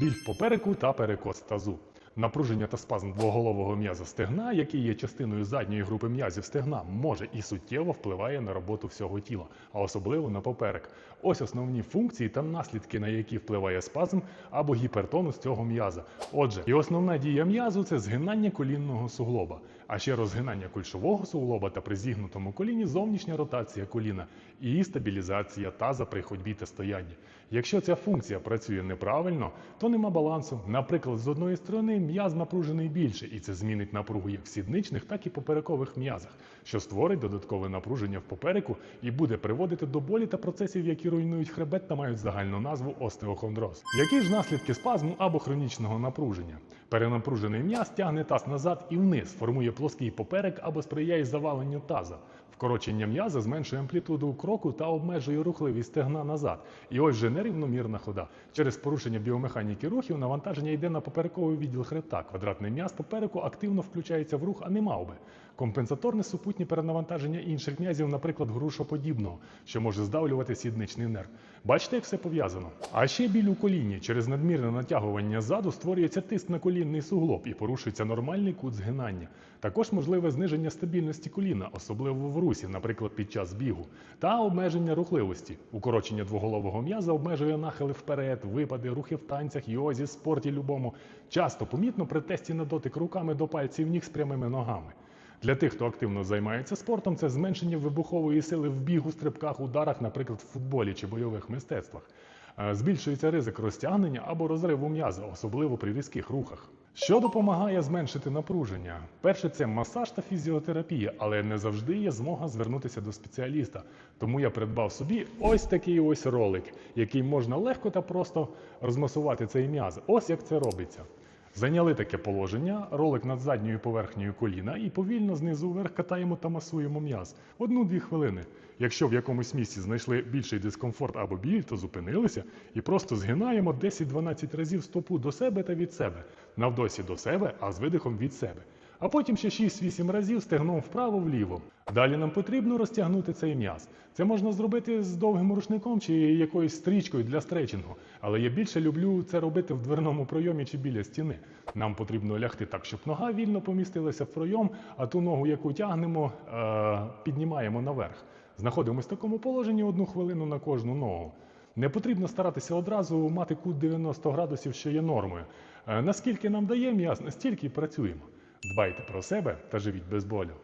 біль в попереку та перекос тазу. Напруження та спазм двоголового м'яза стегна, який є частиною задньої групи м'язів стегна, може і суттєво впливає на роботу всього тіла, а особливо на поперек. Ось основні функції та наслідки, на які впливає спазм або гіпертонус цього м'яза. Отже, і основна дія м'язу це згинання колінного суглоба, а ще розгинання кульшового суглоба та при зігнутому коліні зовнішня ротація коліна і стабілізація таза при ходьбі та стоянні. Якщо ця функція працює неправильно, то нема балансу. Наприклад, з одної сторони м'яз напружений більше, і це змінить напругу як в сідничних, так і поперекових м'язах, що створить додаткове напруження в попереку і буде приводити до болі та процесів, які руйнують хребет та мають загальну назву остеохондроз. Які ж наслідки спазму або хронічного напруження? Перенапружений м'яз тягне таз назад і вниз, формує плоский поперек або сприяє заваленню таза. Вкорочення м'яза зменшує амплітуду кроку та обмежує рухливість стегна назад. І ось же нерівномірна хода. Через порушення біомеханіки рухів навантаження йде на поперековий відділ хребта. Квадратний м'яз попереку активно включається в рух, а не мав би. Компенсаторне супутнє перенавантаження інших м'язів, наприклад, грушоподібного, що може здавлювати сідничний нерв. Бачите, як все пов'язано. А ще біль у коліні. Через надмірне натягування ззаду створюється тиск на колінний суглоб і порушується нормальний кут згинання. Також можливе зниження стабільності коліна, особливо в русі, наприклад, під час бігу, та обмеження рухливості. Укорочення двоголового м'яза обмежує нахили вперед, випади, рухи в танцях, йозі, спорті любому. Часто помітно при тесті на дотик руками до пальців ніг з прямими ногами. Для тих, хто активно займається спортом, це зменшення вибухової сили в бігу, стрибках, ударах, наприклад, в футболі чи бойових мистецтвах. Е, Збільшується ризик розтягнення або розриву м'яза, особливо при різких рухах. Що допомагає зменшити напруження? Перше, це масаж та фізіотерапія, але не завжди є змога звернутися до спеціаліста. Тому я придбав собі ось такий ось ролик, який можна легко та просто розмасувати цей м'яз. Ось як це робиться. Зайняли таке положення, ролик над задньою поверхнею коліна і повільно знизу вверх катаємо та масуємо м'яз. Одну-дві хвилини. Якщо в якомусь місці знайшли більший дискомфорт або біль, то зупинилися і просто згинаємо 10-12 разів стопу до себе та від себе, навдосі до себе, а з видихом від себе. А потім ще 6-8 разів стегном вправо-вліво. Далі нам потрібно розтягнути цей м'яз. Це можна зробити з довгим рушником чи якоюсь стрічкою для стретчингу, але я більше люблю це робити в дверному пройомі чи біля стіни. Нам потрібно лягти так, щоб нога вільно помістилася в пройом, а ту ногу, яку тягнемо, е- піднімаємо наверх. Знаходимося в такому положенні одну хвилину на кожну ногу. Не потрібно старатися одразу мати кут 90 градусів, що є нормою. Е, Наскільки нам дає м'яз, настільки і працюємо. Дбайте про себе та живіть без болю.